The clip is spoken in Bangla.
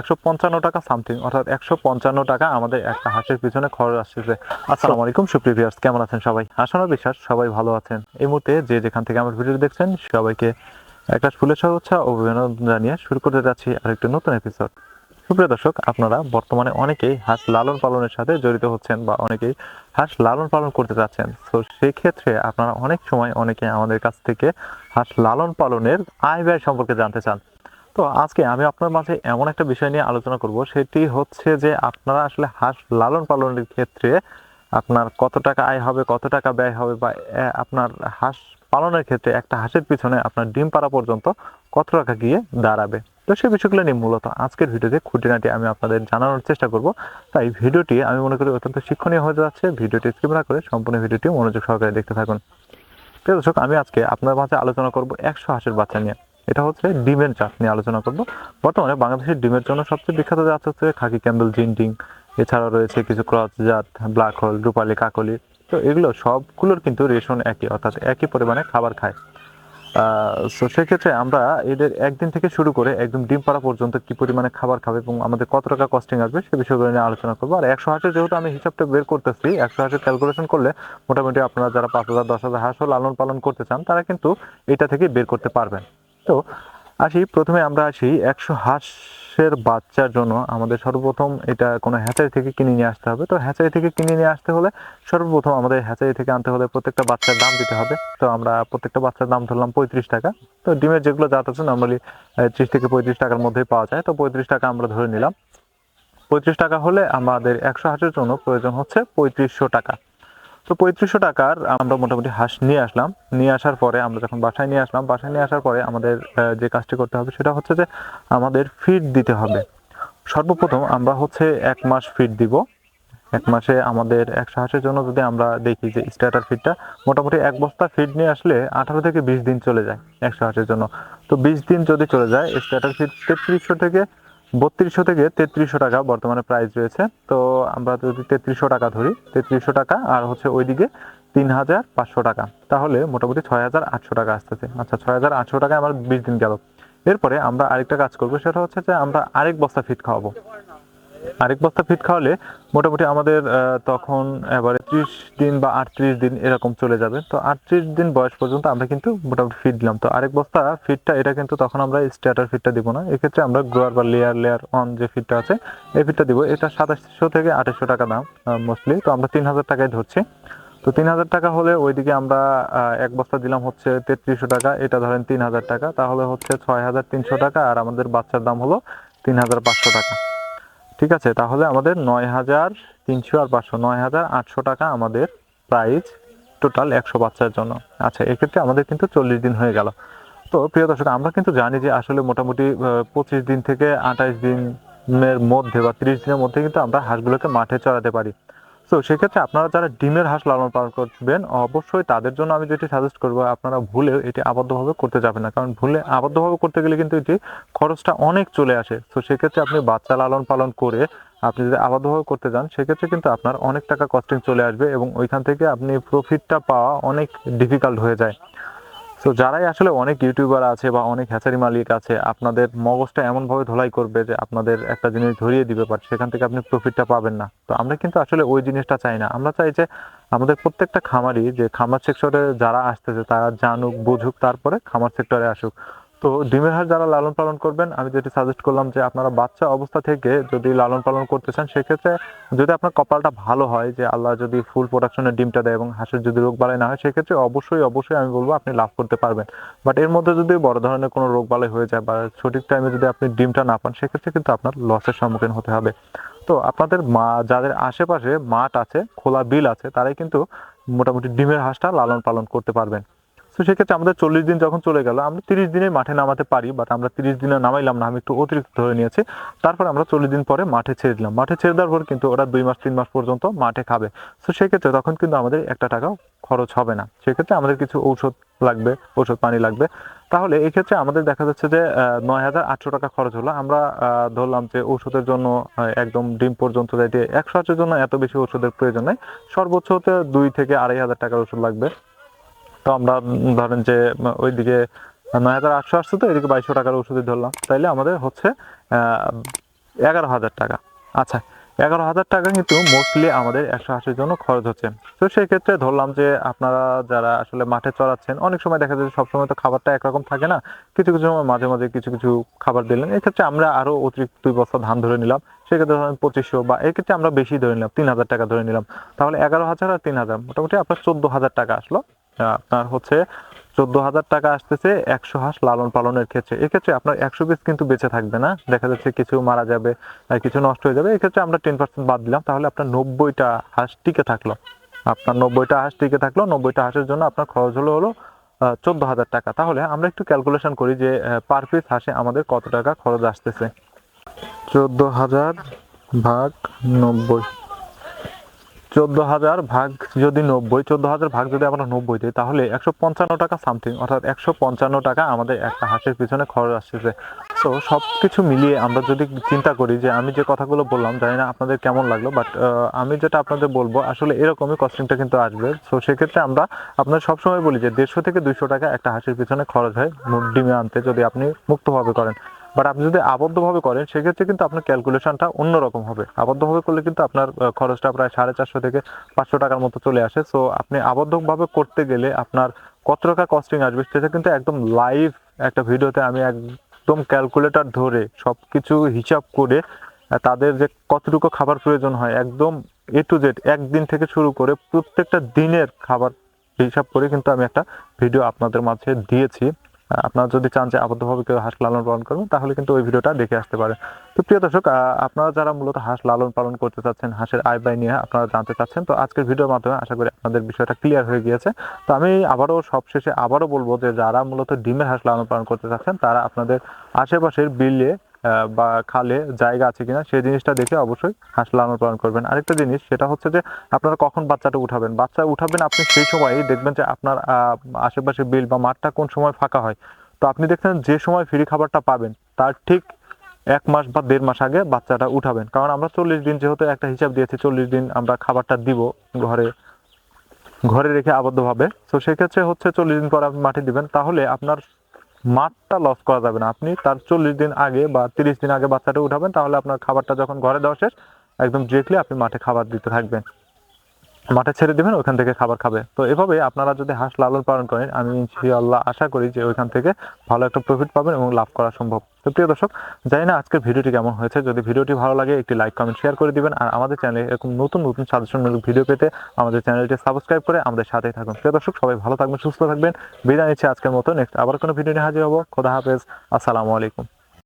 একশো পঞ্চান্ন টাকা সামথিং অর্থাৎ একশো পঞ্চান্ন টাকা আমাদের একটা হাঁসের পিছনে খরচ আসতেছে। আসসালামু আলাইকুম, সুপ্রিয় ভিউয়ার্স কেমন আছেন সবাই? আশানো বিশ্বাস, সবাই ভালো আছেন। এই মুহূর্তে যে যেখান থেকে আমার ভিডিও দেখছেন, সবাইকে একটা ফুলের শুভেচ্ছা অভিনন্দন জানিয়ে শুরু করতে যাচ্ছি আরেকটি নতুন এপিসোড সুপ্রিয় দর্শক, আপনারা বর্তমানে অনেকেই হাঁস লালন পালনের সাথে জড়িত হচ্ছেন বা অনেকেই হাঁস লালন পালন করতে যাচ্ছেন। তো সেই ক্ষেত্রে আপনারা অনেক সময় অনেকে আমাদের কাছ থেকে হাঁস লালন পালনের আয় ব্যয় সম্পর্কে জানতে চান। তো আজকে আমি আপনার মাঝে এমন একটা বিষয় নিয়ে আলোচনা করব। সেটি হচ্ছে যে আপনারা আসলে হাঁস লালন পালনের ক্ষেত্রে আপনার কত টাকা আয় হবে, কত টাকা ব্যয় হবে বা আপনার হাঁস পালনের ক্ষেত্রে একটা হাঁসের পিছনে আপনার ডিম পাড়া পর্যন্ত কত টাকা গিয়ে দাঁড়াবে? তো সেই বিষয়গুলো নিয়ে মূলত আজকের ভিডিওতে খুঁটিনাটি আমি আপনাদের জানানোর চেষ্টা করব। তাই ভিডিওটি আমি মনে করি অত্যন্ত শিক্ষণীয় হয়ে যাচ্ছে। ভিডিওটি স্কিপ না করে সম্পূর্ণ ভিডিওটি মনোযোগ সহকারে দেখতে থাকুন। প্রিয় দর্শক, আমি আজকে আপনার মাঝে আলোচনা করব একশো হাঁসের বাচ্চা নিয়ে। এটা হচ্ছে ডিমের জাত নিয়ে আলোচনা করব। বর্তমানে বাংলাদেশের ডিমের জন্য সবচেয়ে বিখ্যাত জাত হচ্ছে খাকি ক্যাম্বেল জিনটিং এছাড়াও রয়েছে কিছু ক্রস জাত, ব্ল্যাক হোল, রূপালি, কাকলি। তো এগুলো সবগুলোর কিন্তু রেশন একই, অর্থাৎ একই পরিমাণে খাবার খায়। তো সেক্ষেত্রে আমরা এদের একদিন থেকে শুরু করে একদম ডিম পাড়া পর্যন্ত কি পরিমাণে খাবার খাবে এবং আমাদের কত টাকা কস্টিং আসবে সে বিষয়গুলো নিয়ে আলোচনা করব। আর একশো হাঁসের যেহেতু আমি হিসাবটা বের করতেছি, একশো হাঁসের ক্যালকুলেশন করলে মোটামুটি আপনারা যারা পাঁচ হাজার, দশ হাজার হাঁসও লালন পালন করতে চান, তারা কিন্তু এটা থেকে বের করতে পারবেন। তো আসি, প্রথমে আমরা আসি, একশো হাঁসের বাচ্চার জন্য আমাদের সর্বপ্রথম এটা কোনো হ্যাচারি থেকে কিনে নিয়ে আসতে হবে। তো হ্যাচারি থেকে কিনে নিয়ে আসতে হলে সর্বপ্রথম আমাদের হ্যাচারি থেকে আনতে হলে প্রত্যেকটা বাচ্চার দাম দিতে হবে। তো আমরা প্রত্যেকটা বাচ্চার দাম ধরলাম পঁয়ত্রিশ টাকা। তো ডিমের যেগুলো জাত আছে নর্মালি ত্রিশ থেকে পঁয়ত্রিশ টাকার মধ্যেই পাওয়া যায়। তো পঁয়ত্রিশ টাকা আমরা ধরে নিলাম। পঁয়ত্রিশ টাকা হলে আমাদের একশো হাঁসের জন্য প্রয়োজন হচ্ছে পঁয়ত্রিশশো টাকা। তো পঁয়ত্রিশশো টাকার আমরা মোটামুটি হাঁস নিয়ে আসলাম। নিয়ে আসার পরে আমরা যখন বাসায় নিয়ে আসলাম, বাসায় নিয়ে আসার পরে আমাদের যে কাজটি করতে হবে সেটা হচ্ছে যে আমাদের ফিড দিতে হবে। সর্বপ্রথম আমরা হচ্ছে এক মাস ফিড দিব। এক মাসে আমাদের একশো হাঁসের জন্য যদি আমরা দেখি যে স্টার্টার ফিডটা মোটামুটি এক বস্তা ফিড নিয়ে আসলে আঠারো থেকে বিশ দিন চলে যায় একশো হাঁসের জন্য। তো বিশ দিন যদি চলে যায় স্টার্টার ফিড তেত্রিশশো থেকে বত্রিশশো থেকে তেত্রিশশো টাকা বর্তমানে প্রাইস রয়েছে। তো আমরা যদি তেত্রিশশো টাকা ধরি, তেত্রিশশো টাকা আর হচ্ছে ওইদিকে তিন হাজার পাঁচশো টাকা। তাহলে মোটামুটি ছয় হাজার আটশো টাকা আসতেছে। আচ্ছা ছয় হাজার আটশো টাকায় আমার বিশ দিন গেল। এরপরে আমরা আরেকটা কাজ করব, সেটা হচ্ছে যে আমরা আরেক বস্তা ফিট খাওয়াবো। আরেক বস্তা ফিট খাওয়ালে মোটামুটি আমাদের তখন এবারে ত্রিশ দিন বা আটত্রিশ দিন এরকম চলে যাবে। তো আটত্রিশ দিন বয়স পর্যন্ত আমরা কিন্তু মোটামুটি ফিট দিলাম। তো আরেক বস্তা ফিটটা, এটা কিন্তু তখন আমরা স্টার্টার ফিটটা দিব না। এক্ষেত্রে আমরা গ্রোয়ার বা লেয়ার লেয়ার অন যে ফিটটা আছে, এই ফিটটা দিব। এটা সাতাশশো থেকে আঠাশশো টাকা দাম মোস্টলি তো আমরা তিন হাজার টাকায় ধরছি। তো তিন হাজার টাকা হলে ওইদিকে আমরা এক বস্তা দিলাম হচ্ছে তেত্রিশশো টাকা। এটা ধরেন তিন হাজার টাকা। তাহলে হচ্ছে ছয় হাজার তিনশো টাকা। আর আমাদের বাচ্চার দাম হলো তিন হাজার পাঁচশো টাকা। ঠিক আছে, তাহলে আমাদের নয় হাজার তিনশো আর পাঁচশো, নয় হাজার আটশো টাকা আমাদের প্রাইস টোটাল একশো বাচ্চার জন্য। আচ্ছা এক্ষেত্রে আমাদের কিন্তু চল্লিশ দিন হয়ে গেল। তো প্রিয় দর্শক, আমরা কিন্তু জানি যে আসলে মোটামুটি পঁচিশ দিন থেকে আঠাশ দিনের মধ্যে বা তিরিশ দিনের মধ্যে কিন্তু আমরা হাঁসগুলোকে মাঠে চড়াতে পারি। তো সেক্ষেত্রে আপনারা যারা ডিমের হাঁস লালন পালন করবেন, অবশ্যই তাদের জন্য আমি যেটি সাজেস্ট করব, আপনারা ভুলে এটি আবদ্ধভাবে করতে যাবেন না। কারণ ভুলে আবদ্ধভাবে করতে গেলে কিন্তু এটি খরচটা অনেক চলে আসে। তো সেক্ষেত্রে আপনি বাচ্চা লালন পালন করে আপনি যদি আবদ্ধভাবে করতে যান, সেক্ষেত্রে কিন্তু আপনার অনেক টাকা কস্টিং চলে আসবে এবং ওইখান থেকে আপনি প্রফিটটা পাওয়া অনেক ডিফিকাল্ট হয়ে যায়। তো যারাই আসলে অনেক ইউটিউবার আছে বা অনেক হ্যাচারি মালিক আছে, আপনাদের মগজটা এমনভাবে ধোলাই করবে যে আপনাদের একটা জিনিস ধরিয়ে দিবে বাট সেখান থেকে আপনি প্রফিটটা পাবেন না। তো আমরা কিন্তু আসলে ওই জিনিসটা চাই না। আমরা চাই যে আমাদের প্রত্যেকটা খামারই যে খামার সেক্টরে যারা আসতেছে, তারা জানুক, বুঝুক, তারপরে খামার সেক্টরে আসুক। তো ডিমের হাঁস যারা লালন পালন করবেন, আমি যেটি সাজেস্ট করলাম যে আপনারা বাচ্চা অবস্থা থেকে যদি লালন পালন করতে চান, সেক্ষেত্রে যদি আপনার কপালটা ভালো হয়, যে আল্লাহ যদি ফুল প্রোডাকশনের ডিমটা দেয় এবং হাঁসের যদি রোগ বালাই না হয়, সেক্ষেত্রে অবশ্যই অবশ্যই আমি বলব আপনি লাভ করতে পারবেন। বাট এর মধ্যে যদি বড় ধরনের কোনো রোগ বালাই হয়ে যায় বা সঠিক টাইমে যদি আপনি ডিমটা না পান, সেক্ষেত্রে কিন্তু আপনার লসের সম্মুখীন হতে হবে। তো আপনাদের মা, যাদের আশেপাশে মাঠ আছে, খোলা বিল আছে, তারাই কিন্তু মোটামুটি ডিমের হাঁসটা লালন পালন করতে পারবেন। তো সেক্ষেত্রে আমাদের চল্লিশ দিন যখন চলে গেল, আমরা তিরিশ দিনে মাঠে নামাতে পারি বাট আমরা তিরিশ দিনে নামাইলাম না, আমি একটু অতিরিক্ত ধরে নিয়েছি। তারপর আমরা চল্লিশ দিন পরে মাঠে ছেড়ে দিলাম। মাঠে ছেড়ে দেওয়ার পর কিন্তু ওরা দুই মাস, তিন মাস পর্যন্ত মাঠে খাবে। তো সেক্ষেত্রে তখন কিন্তু আমাদের একটা টাকাও খরচ হবে না। সেক্ষেত্রে আমাদের কিছু ঔষধ লাগবে, ঔষধ পানি লাগবে। তাহলে এক্ষেত্রে আমাদের দেখা যাচ্ছে যে নয় হাজার আটশো টাকা খরচ হলো। আমরা ধরলাম যে ঔষধের জন্য একদম ডিম পর্যন্ত যাইতে একশো হাঁসের জন্য এত বেশি ওষুধের প্রয়োজন নেই। সর্বোচ্চ হতে দুই থেকে আড়াই হাজার টাকার ওষুধ লাগবে। তো আমরা ধরেন যে ওইদিকে নয় হাজার আটশো আসছে তো, এদিকে বাইশশো টাকার ওষুধই ধরলাম। তাইলে আমাদের হচ্ছে এগারো হাজার টাকা। আচ্ছা এগারো হাজার টাকা কিন্তু মোস্টলি আমাদের একশো আশির জন্য খরচ হচ্ছে। তো সেই ক্ষেত্রে ধরলাম যে, আপনারা যারা আসলে মাঠে চড়াচ্ছেন, অনেক সময় দেখা যায় সবসময় তো খাবারটা একরকম থাকে না। কিছু কিছু সময় মাঝে মাঝে কিছু কিছু খাবার দিলেন। এক্ষেত্রে আমরা আরও অতিরিক্ত দুই বস্তা ধান ধরে নিলাম। সেক্ষেত্রে ধরেন পঁচিশশো বা এক্ষেত্রে আমরা বেশি ধরে নিলাম, তিন হাজার টাকা ধরে নিলাম। তাহলে এগারো হাজার আর তিন হাজার। মোটামুটি আপনার চোদ্দ হাজার টাকা আসলো। আপনার হচ্ছে চোদ্দ হাজার টাকা আসতেছে, একশো হাঁস লালন পালনের ক্ষেত্রে। এক্ষেত্রে আপনার একশো পিস কিন্তু বেঁচে থাকবে না। দেখা যাচ্ছে কিছু মারা যাবে কিছু নষ্ট হয়ে যাবে। এক্ষেত্রে আমরা টেন পার্সেন্ট বাদ দিলাম, তাহলে আপনার নব্বইটা হাঁস টিকে থাকল। আপনার নব্বইটা হাঁস টিকে থাকল, নব্বইটা হাঁসের জন্য আপনার খরচ হলো হলো চোদ্দ হাজার টাকা। তাহলে আমরা একটু ক্যালকুলেশন করি যে পার পিস হাঁসে আমাদের কত টাকা খরচ আসতেছে। চোদ্দ হাজার ভাগ নব্বই। চোদ্দ হাজার ভাগ যদি নব্বই, চোদ্দ হাজার ভাগ যদি আমরা নব্বই দিই, তাহলে একশো পঞ্চান্ন টাকা সামথিং অর্থাৎ একশো পঞ্চান্ন টাকা আমাদের একটা হাঁসের পিছনে খরচ আসতেছে। তো সব কিছু মিলিয়ে আমরা যদি চিন্তা করি যে আমি যে কথাগুলো বললাম, জানি না আপনাদের কেমন লাগল বাট আমি যেটা আপনাদের বলব, আসলে এরকমই কস্টিংটা কিন্তু আসবে। তো সেক্ষেত্রে আমরা আপনাদের সবসময় বলি যে দেড়শো থেকে দুইশো টাকা একটা হাঁসের পিছনে খরচ হয় ডিমে আনতে যদি আপনি মুক্তভাবে করেন। বাট আপনি যদি আবদ্ধভাবে করেন, সেক্ষেত্রে কিন্তু আপনার ক্যালকুলেশনটা অন্যরকম হবে। আবদ্ধভাবে করলে কিন্তু আপনার খরচটা প্রায় সাড়ে চারশো থেকে পাঁচশো টাকার মতো চলে আসে। সো আপনি আবদ্ধভাবে করতে গেলে আপনার কত টাকা কস্টিং আসবে, সেটা কিন্তু একদম লাইভ একটা ভিডিওতে আমি একদম ক্যালকুলেটর ধরে সব কিছু হিসাব করে তাদের যে কতটুকু খাবার প্রয়োজন হয়, একদম এ টু জেড একদিন থেকে শুরু করে প্রত্যেকটা দিনের খাবার হিসাব করে কিন্তু আমি একটা ভিডিও আপনাদের মাঝে দিয়েছি। আপনারা যদি চান যে আবদ্ধভাবে কেউ হাঁস লালন পালন করবেন, তাহলে কিন্তু ওই ভিডিওটা দেখে আসতে পারেন। তো প্রিয় দর্শক আপনারা যারা মূলত হাঁস লালন পালন করতে চাচ্ছেন, হাঁসের আয় ব্যয় নিয়ে আপনারা জানতে চাচ্ছেন, তো আজকের ভিডিওর মাধ্যমে আশা করি আপনাদের বিষয়টা ক্লিয়ার হয়ে গিয়েছে। তো আমি আবারও সবশেষে আবারও বলব যে, যারা মূলত ডিমের হাঁস লালন পালন করতে চাচ্ছেন, তারা আপনাদের আশেপাশের বিলে বা খালে জায়গা আছে কিনা, সেই জিনিসটা দেখে অবশ্যই হাঁস লালন পালন করবেন। আরেকটা জিনিস, সেটা হচ্ছে যে আপনারা কখন বাচ্চাটা উঠাবেন? বাচ্চা উঠাবেন আপনি সেই সময়ই দেখবেন যে আপনার আশেপাশে বিল বা মাঠটা কোন সময় ফাঁকা হয়। তো আপনি দেখছেন যে সময় ফ্রি খাবারটা পাবেন, তার ঠিক এক মাস বা দেড় মাস আগে বাচ্চাটা উঠাবেন। কারণ আমরা চল্লিশ দিন যেহেতু একটা হিসাব দিয়েছি, চল্লিশ দিন আমরা খাবারটা দিব ঘরে ঘরে রেখে আবদ্ধভাবে। তো সেক্ষেত্রে হচ্ছে চল্লিশ দিন পর আপনি মাঠে দিবেন, তাহলে আপনার মাঠটা লস করা যাবে না। আপনি তার চল্লিশ দিন আগে বা তিরিশ দিন আগে বাচ্চাটা উঠাবেন, তাহলে আপনার খাবারটা যখন ঘরে দেওয়া শেষ, একদম ডিরেক্টলি আপনি মাঠে খাবার দিতে থাকবেন। মাঠে ছেড়ে দিবেন, ওখান থেকে খাবার খাবে। তো এভাবে আপনারা যদি হাঁস লালন পালন করেন, আমি ইনশাআল্লাহ আশা করি যে ওইখান থেকে ভালো একটা প্রফিট পাবেন এবং লাভ করা সম্ভব। তো প্রিয় দর্শক, জানি না আজকের ভিডিওটি কেমন হয়েছে। যদি ভিডিওটি ভালো লাগে, একটি লাইক কমেন্ট শেয়ার করে দিবেন। আর আমাদের চ্যানেলে এরকম নতুন নতুন সাজেশনমূলক ভিডিও পেতে আমাদের চ্যানেলটি সাবস্ক্রাইব করে আমাদের সাথেই থাকুন। প্রিয় দর্শক, সবাই ভালো থাকবেন, সুস্থ থাকবেন। বিদায় নিচ্ছি আজকের মতো। নেক্সট আবার কোনো ভিডিও নিয়ে হাজির হব। খোদা হাফেজ। আসসালামু আলাইকুম।